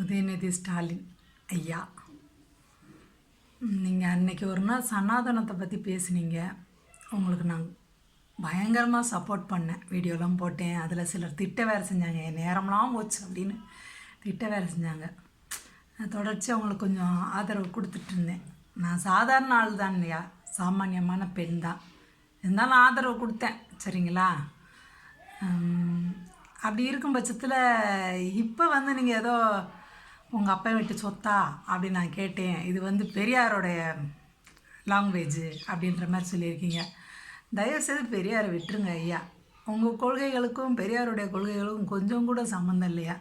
உதயநிதி ஸ்டாலின் ஐயா. நீங்கள் அன்னைக்கு ஒரு நாள் சனாதனத்தை பற்றி பேசுனீங்க. உங்களுக்கு நான் பயங்கரமாக சப்போர்ட் பண்ணேன். வீடியோலாம் போட்டேன். அதில் சிலர் திட்ட வேறு செஞ்சாங்க. என் நேரம்லாம் போச்சு அப்படின்னு திட்ட வேறு செஞ்சாங்க. தொடர்ச்சி அவங்களுக்கு கொஞ்சம் ஆதரவு கொடுத்துட்டு இருந்தேன். நான் சாதாரண ஆள் தான் இல்லையா? சாமானியமான பெண் தான். இருந்தாலும் ஆதரவு கொடுத்தேன். சரிங்களா? அப்படி இருக்கும் பட்சத்தில் இப்போ வந்து நீங்கள் ஏதோ உங்கள் அப்பா வீட்டு சொத்தா அப்படின்னு நான் கேட்டேன். இது வந்து பெரியாரோடைய லாங்குவேஜ் அப்படின்ற மாதிரி சொல்லியிருக்கீங்க. தயவுசெய்து பெரியாரை விட்டுருங்க ஐயா. உங்கள் கொள்கைகளுக்கும் பெரியாருடைய கொள்கைகளுக்கும் கொஞ்சம் கூட சம்மந்தம் இல்லையா?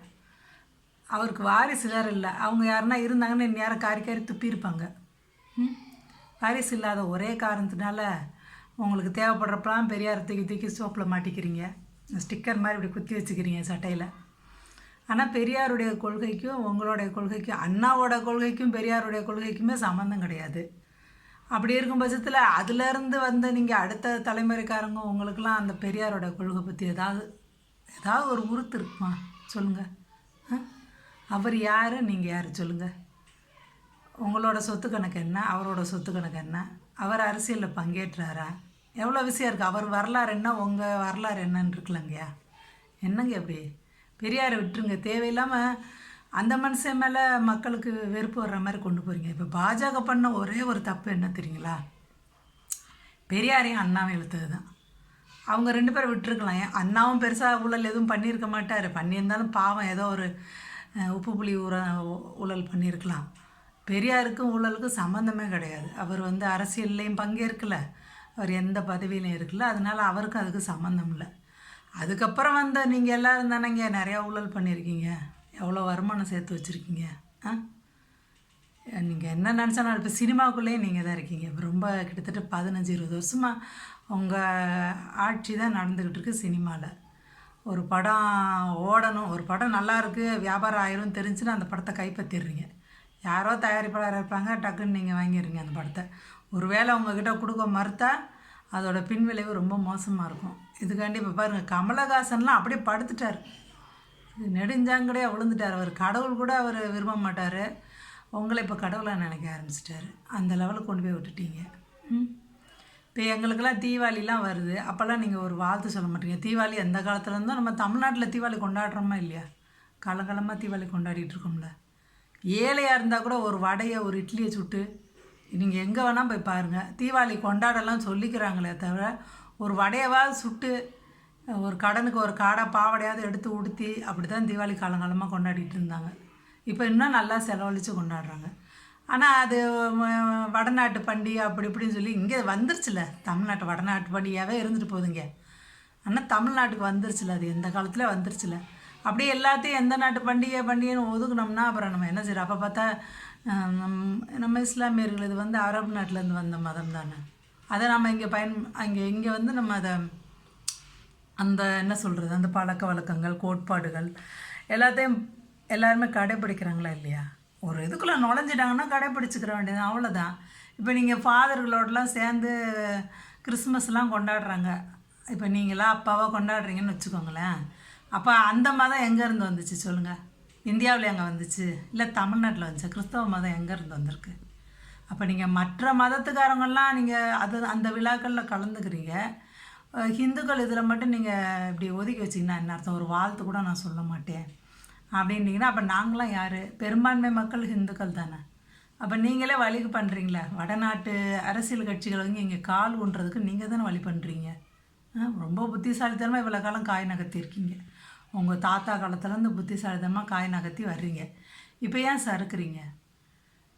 அவருக்கு வாரிசு வேறு இல்லை. அவங்க யாருன்னா இருந்தாங்கன்னு நேரம் காரி காரி துப்பியிருப்பாங்க. ம்? வாரிசு இல்லாத ஒரே காரணத்தினால உங்களுக்கு தேவைப்படுறப்பெல்லாம் பெரியார் தூக்கி தூக்கி சோப்பில் மாட்டிக்கிறீங்க. ஸ்டிக்கர் மாதிரி இப்படி குத்தி வச்சுக்கிறீங்க சட்டையில். ஆனால் பெரியாருடைய கொள்கைக்கும் உங்களுடைய கொள்கைக்கும் அண்ணாவோட கொள்கைக்கும் பெரியாருடைய கொள்கைக்குமே சம்மந்தம் கிடையாது. அப்படி இருக்கும் பட்சத்தில் அதுலேருந்து வந்து நீங்கள் அடுத்த தலைமுறைக்காரங்க உங்களுக்கெல்லாம் அந்த பெரியாரோட கொள்கை பற்றி ஏதாவது ஏதாவது ஒரு உருத்து இருக்குமா? சொல்லுங்கள் அவர் யார்? நீங்கள் யார்? சொல்லுங்கள் உங்களோட சொத்து கணக்கு என்ன? அவரோட சொத்து கணக்கு என்ன? அவர் அரசியலில் பங்கேற்றாரா? எவ்வளோ விஷயம் இருக்குது அவர் வரலாறு என்ன? உங்கள் வரலாறு என்னன்னு இருக்குல்லங்கய்யா? என்னங்க அப்படி பெரியாரை விட்டுருங்க. தேவையில்லாமல் அந்த மனுஷன் மேலே மக்களுக்கு வெறுப்பு வர்ற மாதிரி கொண்டு போகிறீங்க இப்போ பாஜக பண்ண ஒரே ஒரு தப்பு என்ன தெரியுங்களா? பெரியாரையும் அண்ணாவையும் இழுத்தது தான் அவங்க ரெண்டு பேரும் விட்டுருக்கலாம். ஏன்? அண்ணாவும் பெருசாக ஊழல் எதுவும் பண்ணியிருக்க மாட்டார். பண்ணியிருந்தாலும் பாவம் ஏதோ ஒரு உப்பு புளி ஊற ஊழல் பண்ணியிருக்கலாம். பெரியாருக்கும் ஊழலுக்கும் சம்மந்தமே கிடையாது. அவர் வந்து அரசியல்லையும் பங்கேற்கலை. அவர் எந்த பதவியிலையும் இருக்கல. அதனால் அவருக்கும் அதுக்கு சம்மந்தம் இல்லை. அதுக்கப்புறம் வந்த நீங்கள் எல்லோரும் தானேங்க நிறையா ஊழல் பண்ணியிருக்கீங்க. எவ்வளோ வருமானம் சேர்த்து வச்சுருக்கீங்க? ஆ? நீங்கள் என்ன நினச்சாலும் இப்போ சினிமாவுக்குள்ளேயே நீங்கள் தான் இருக்கீங்க. இப்போ ரொம்ப கிட்டத்தட்ட பதினஞ்சு இருபது வருஷமாக உங்கள் ஆட்சி தான் நடந்துக்கிட்டு இருக்கு சினிமாவில் ஒரு படம் ஓடணும். ஒரு படம் நல்லா இருக்குது வியாபாரம் ஆயிரும் தெரிஞ்சுன்னா அந்த படத்தை கைப்பற்றிடுறீங்க. யாரோ தயாரிப்பாளர் இருப்பாங்க டக்குன்னு நீங்கள் வாங்கிடுறீங்க அந்த படத்தை. ஒருவேளை உங்ககிட்ட கொடுக்க மறுத்தா அதோட பின்விளைவு ரொம்ப மோசமாக இருக்கும். இதுக்காண்டி இப்போ பாருங்கள் கமலஹாசன்லாம் அப்படியே படுத்துட்டார். நெடுஞ்சாங்கடையாக விழுந்துட்டார் அவர். கடவுள் கூட அவர் விரும்ப மாட்டார். உங்களை இப்போ கடவுளாக நினைக்க ஆரம்பிச்சிட்டாரு. அந்த லெவலுக்கு கொண்டு போய் விட்டுட்டீங்க. ம்? இப்போ எங்களுக்கெல்லாம் தீபாவளிலாம் வருது. அப்போல்லாம் நீங்கள் ஒரு வாழ்த்து சொல்ல மாட்டீங்க. தீபாவளி எந்த காலத்துல இருந்தோ நம்ம தமிழ்நாட்டில் தீபாவளி கொண்டாடுறோமா இல்லையா? காலங்காலமாக தீபாவளி கொண்டாடிட்டு இருக்கோம்ல. ஏழையாக இருந்தால் கூட ஒரு வடையை ஒரு இட்லியை சுட்டு நீங்கள் எங்கே வேணால் போய் பாருங்கள் தீபாவளி கொண்டாடலாம் சொல்லிக்கிறாங்களே தவிர ஒரு வடையவாவது சுட்டு ஒரு கடனுக்கு ஒரு காடை பாவடையாவது எடுத்து உடுத்தி அப்படி தான் தீபாவளி காலங்காலமாக கொண்டாடிட்டு இருந்தாங்க. இப்போ இன்னும் நல்லா செலவழித்து கொண்டாடுறாங்க. ஆனால் அது வடநாட்டு பண்டிகை அப்படி இப்படின்னு சொல்லி இங்கே வந்துருச்சுல. தமிழ்நாட்டு வடநாட்டு பண்டிகையாகவே இருந்துட்டு போகுதுங்க. ஆனால் தமிழ்நாட்டுக்கு வந்துருச்சுல அது எந்த காலத்தில் வந்துருச்சுல. அப்படியே எல்லாத்தையும் எந்த நாட்டு பண்டிகை பண்டிகைன்னு ஒதுக்குனோம்னா அப்புறம் நம்ம என்ன செய்யறோம் அப்போ பார்த்தா நம்- நம்ம இஸ்லாமியர்கள் இது வந்து அரபு நாட்டிலேருந்து வந்த மதம் தானே. அதை நம்ம இங்கே பயன் அங்கே இங்கே வந்து நம்ம அதை அந்த என்ன சொல்கிறது அந்த பழக்க வழக்கங்கள் கோட்பாடுகள் எல்லாத்தையும் எல்லாருமே கடைப்பிடிக்கிறாங்களா இல்லையா? ஒரு இதுக்குள்ளே நுழைஞ்சிட்டாங்கன்னா கடைப்பிடிச்சிக்கிற வேண்டியது அவ்வளோதான் இப்போ நீங்கள் ஃபாதர்களோடலாம் சேர்ந்து கிறிஸ்மஸ்லாம் கொண்டாடுறாங்க. இப்போ நீங்களாம் அப்பாவாக கொண்டாடுறீங்கன்னு வச்சுக்கோங்களேன். அப்போ அந்த மதம் எங்கேருந்து வந்துச்சு சொல்லுங்கள் இந்தியாவில் எங்கே வந்துச்சு? இல்லை தமிழ்நாட்டில் வந்துச்சு? கிறிஸ்தவ மதம் எங்கேருந்து வந்திருக்கு? அப்போ நீங்கள் மற்ற மதத்துக்காரங்கள்லாம் நீங்கள் அது அந்த விழாக்களில் கலந்துக்கிறீங்க. ஹிந்துக்கள் இதில் மட்டும் நீங்கள் இப்படி ஒதுக்கி வச்சிங்கன்னா என்ன அர்த்தம்? ஒரு வாழ்த்து கூட நான் சொல்ல மாட்டேன். அப்படின்னீங்கன்னா அப்போ நாங்களாம் யார்? பெரும்பான்மை மக்கள் ஹிந்துக்கள் தானே. அப்போ நீங்களே வழி பண்ணுறீங்களே வடநாட்டு அரசியல் கட்சிகள் வந்து இங்கே கால் ஊன்றதுக்கு நீங்கள் தானே வழி பண்ணுறீங்க ரொம்ப புத்திசாலித்தனமாக இவ்வளோ காலம் காய் நகர்த்திருக்கீங்க. உங்கள் தாத்தா காலத்துலேருந்து புத்திசாலித்தனமாக காய் நகர்த்தி வர்றீங்க. இப்போ ஏன் சறுக்குறீங்க?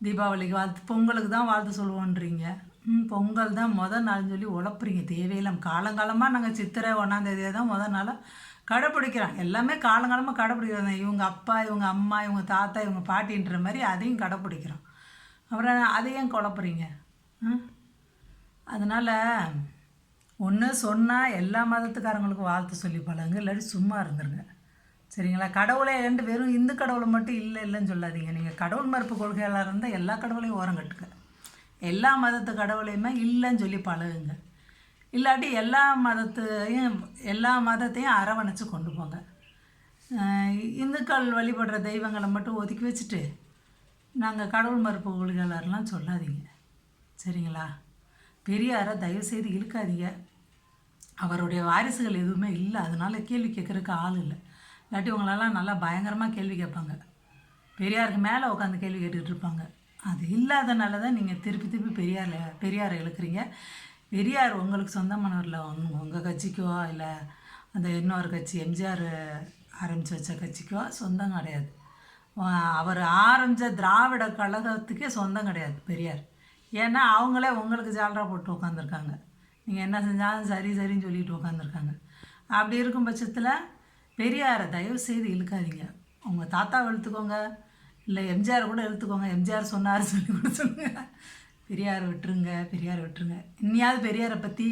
தீபாவளிக்கு வாழ்த்து. பொங்கலுக்கு தான் வாழ்த்து சொல்லுவோன்றீங்க. ம் பொங்கல் தான் முதல் நாள்னு சொல்லி உழப்புறீங்க. தேவையில்லாம காலங்காலமாக நாங்கள் சித்திரை ஒன்றாந்தேதியை தான் முதல் நாளாக கடைப்பிடிக்கிறோம் எல்லாமே காலங்காலமாக கடைப்பிடிக்கிறோம் இவங்க அப்பா இவங்க அம்மா இவங்க தாத்தா இவங்க பாட்டின்ற மாதிரி அதையும் கடைப்பிடிக்கிறோம் அப்புறம் அதையும் குழப்புறீங்க? அதனால் ஒன்று சொன்னால் எல்லா மதத்துக்காரங்களுக்கும் வாழ்த்து சொல்லி பழகுங்க. இல்லாட்டி சும்மா இருந்துருங்க. சரிங்களா? கடவுளே ரெண்டு வெறும் இந்து கடவுளை மட்டும் இல்லை இல்லைன்னு சொல்லாதீங்க. நீங்கள் கடவுள் மறுப்பு கொள்கையாளர் இருந்தால் எல்லா கடவுளையும் ஓரம் கட்டுங்க. எல்லா மதத்து கடவுளையுமே இல்லைன்னு சொல்லி பழகுங்க. இல்லாட்டி எல்லா மதத்தையும் எல்லா மதத்தையும் அரவணைச்சு கொண்டு போங்க. இந்துக்கள் வழிபடுற தெய்வங்களை மட்டும் ஒதுக்கி வச்சுட்டு நாங்கள் கடவுள் மறுப்பு கொள்கையாளர்லாம் சொல்லாதீங்க. சரிங்களா? பெரியாரை தயவுசெய்து இழுக்காதீங்க. அவருடைய வாரிசுகள் எதுவுமே இல்லை. அதனால் கேள்வி கேட்குறதுக்கு ஆள் இல்லை. இல்லாட்டி உங்களெல்லாம் நல்லா பயங்கரமாக கேள்வி கேட்பாங்க. பெரியாருக்கு மேலே உட்காந்து கேள்வி கேட்டுக்கிட்டு இருப்பாங்க. அது இல்லாதனால தான் நீங்கள் திருப்பி திருப்பி பெரியாரில் பெரியாரை இழுக்கிறீங்க. பெரியார் உங்களுக்கு சொந்தமானவரில் உங்கள் கட்சிக்கோ இல்லை அந்த இன்னொரு கட்சி எம்ஜிஆர் ஆரம்பித்து வச்ச கட்சிக்கோ சொந்தம் கிடையாது. அவர் ஆரம்பித்த திராவிட கழகத்துக்கே சொந்தம் கிடையாது பெரியார். ஏன்னா அவங்களே உங்களுக்கு ஜாலரா போட்டு உட்காந்துருக்காங்க நீங்கள் என்ன செஞ்சாலும் சரி சரின்னு சொல்லிட்டு உட்காந்துருக்காங்க அப்படி இருக்கும் பட்சத்தில் பெரியாரை தயவு செய்து இழுக்காதீங்க. உங்கள் தாத்தாவை இழுத்துக்கோங்க இல்லை எம்ஜிஆர் கூட இழுத்துக்கோங்க. எம்ஜிஆர் சொன்னார் சொல்லி கூட சொல்லுங்க பெரியாரை விட்டுருங்க பெரியாரை விட்டுருங்க. இனியாவது பெரியாரை பற்றி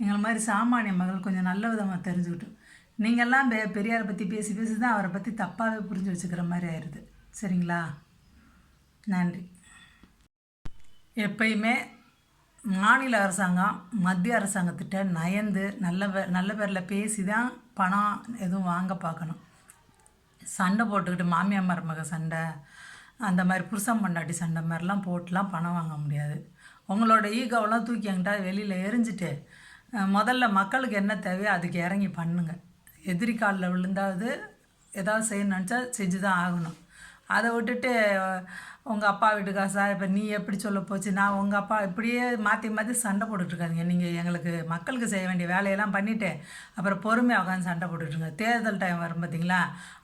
எங்களை மாதிரி சாமானிய மகள் கொஞ்சம் நல்ல விதமாக தெரிஞ்சுக்கிட்டோம் நீங்கள்லாம் பெ பெரியாரை பற்றி பேசி பேசி தான் அவரை பற்றி தப்பாகவே புரிஞ்சு வச்சுக்கிற மாதிரி ஆயிடுது. சரிங்களா? நன்றி. எப்பயுமே மாநில அரசாங்கம் மத்திய அரசாங்கத்திட்ட நயந்து நல்ல பேர் நல்ல பேரில் பேசி தான் பணம் எதுவும் வாங்க பார்க்கணும். சண்டை போட்டுக்கிட்டு மாமியார் மருமக சண்டை அந்த மாதிரி புருஷன் பொண்டாட்டி சண்டை மாதிரிலாம் போட்டுலாம் பணம் வாங்க முடியாது. உங்களோட ஈகோவெல்லாம் தூக்கி என்கிட்ட வெளியில் எரிஞ்சிட்டு முதல்ல மக்களுக்கு என்ன தேவையோ அதுக்கு இறங்கி பண்ணுங்க. எதிரி காலில் விழுந்தாவது ஏதாவது செய்யணும்னு நினச்சா செஞ்சு தான் ஆகணும். அதை விட்டுட்டு உங்கள் அப்பா வீட்டுக்கா சார் இப்போ நீ எப்படி சொல்ல போச்சு? நான் உங்கள் அப்பா இப்படியே மாற்றி மாற்றி சண்டை போட்டுட்ருக்காதீங்க. நீங்கள் எங்களுக்கு மக்களுக்கு செய்ய வேண்டிய வேலையெல்லாம் பண்ணிவிட்டு அப்புறம் பொறுமையாக உட்காந்து சண்டை போட்டுட்ருங்க. தேர்தல் டைம் வரும் பார்த்தீங்களா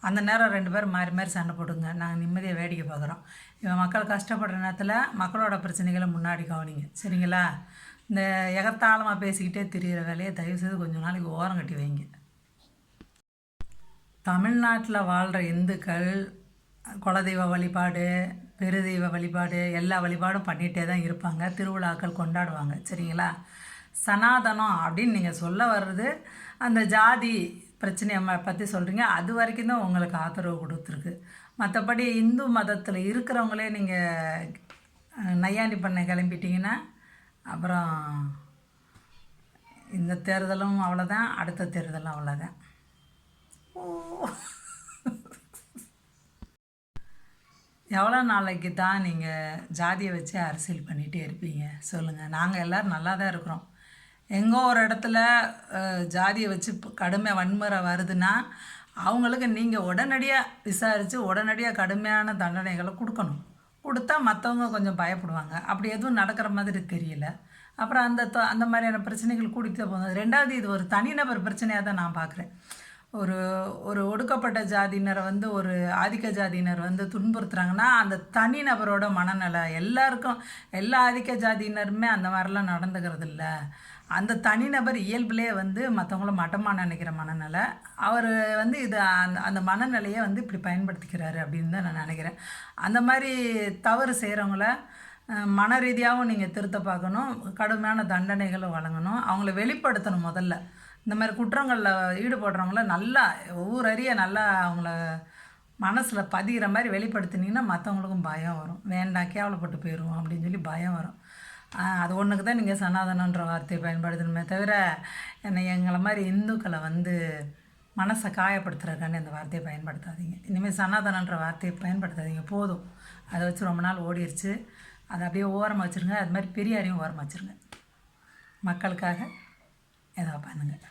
அந்த நேரம் ரெண்டு பேரும் மாறி மாறி சண்டை போட்டுங்க. நாங்கள் நிம்மதியாக வேடிக்கை பார்க்குறோம் இவன் மக்கள் கஷ்டப்படுற நேரத்தில் மக்களோட பிரச்சனைகளை முன்னாடி கவனிங்க. சரிங்களா? இந்த எகத்தாளமாக பேசிக்கிட்டே திரியிற வேலையை தயவுசெய்து கொஞ்ச நாளைக்கு ஓரம் கட்டி வைங்க. தமிழ்நாட்டில் வாழ்கிற இந்துக்கள் குலதெய்வ வழிபாடு பெருதெய்வ வழிபாடு எல்லா வழிபாடும் பண்ணிகிட்டே தான் இருப்பாங்க. திருவிழாக்கள் கொண்டாடுவாங்க. சரிங்களா? சனாதனம் அப்படின்னு நீங்கள் சொல்ல வர்றது அந்த ஜாதி பிரச்சனையை ம- பற்றி சொல்கிறீங்க அது வரைக்கும் தான் உங்களுக்கு ஆதரவு கொடுத்துருக்கு. மற்றபடி இந்து மதத்தில் இருக்கிறவங்களே நீங்கள் நையாண்டி பண்ண கிளம்பிட்டீங்கன்னா அப்புறம் இந்த தேர்தலும் அவ்வளோதான் அடுத்த தேர்தலும் அவ்வளோதான் ஓ! எவ்வளோ நாளைக்கு தான் நீங்கள் ஜாதியை வச்சு அரசியல் பண்ணிகிட்டே இருப்பீங்க? சொல்லுங்கள் நாங்கள் எல்லோரும் நல்லா தான் இருக்கிறோம். எங்கோ ஒரு இடத்துல ஜாதியை வச்சு கடுமை வன்முறை வருதுன்னா அவங்களுக்கு நீங்கள் உடனடியாக விசாரித்து உடனடியாக கடுமையான தண்டனைகளை கொடுக்கணும். கொடுத்தா மற்றவங்க கொஞ்சம் பயப்படுவாங்க. அப்படி எதுவும் நடக்கிற மாதிரி தெரியல. அப்புறம் அந்த அந்த மாதிரியான பிரச்சனைகள் கூட்டிகிட்டு போகுது ரெண்டாவது இது ஒரு தனிநபர் பிரச்சனையாக தான் நான் பார்க்குறேன். ஒரு ஒரு ஒடுக்கப்பட்ட ஜாதியினரை வந்து ஒரு ஆதிக்க ஜாதியினர் வந்து துன்புறுத்துறாங்கன்னா அந்த தனி நபரோட மனநல எல்லாருக்கும் எல்லா ஆதிக்க ஜாதியினருமே அந்த மாதிரிலாம் நடந்துக்கிறது இல்லை அந்த தனிநபர் இயல்புலேயே வந்து மற்றவங்கள மட்டமாக நினைக்கிற மனநிலை அவர் வந்து இது அந்த அந்த மனநிலையை வந்து இப்படி பயன்படுத்திக்கிறாரு அப்படின்னு தான் நான் நினைக்கிறேன். அந்த மாதிரி தவறு செய்கிறவங்கள மன ரீதியாகவும் நீங்கள் திருத்த பார்க்கணும் கடுமையான தண்டனைகளை வழங்கணும் அவங்கள வெளிப்படுத்தணும் முதல்ல. இந்த மாதிரி குற்றங்களில் ஈடுபடுறவங்கள நல்லா ஊரறிய நல்லா அவங்கள மனசில் பதிகிற மாதிரி வெளிப்படுத்தினீங்கன்னா மற்றவங்களுக்கும் பயம் வரும். வேண்டாம் கேவலப்பட்டு போயிடுவோம் அப்படின்னு சொல்லி பயம் வரும். அது ஒன்றுக்கு தான் நீங்கள் சனாதனன்ற வார்த்தையை பயன்படுத்தணுமே தவிர என்னை எங்களை மாதிரி இந்துக்களை வந்து மனசை காயப்படுத்துறதுக்காண்டி அந்த வார்த்தையை பயன்படுத்தாதீங்க. இனிமேல் சனாதனன்ற வார்த்தையை பயன்படுத்தாதீங்க. போதும். அதை வச்சு ரொம்ப நாள் ஓடிடுச்சு அதை அப்படியே ஓரமாக வச்சுருங்க. அது மாதிரி பெரியாரையும் ஓரமாக வச்சுருங்க. மக்களுக்காக ஏதாவது பண்ணுங்கள்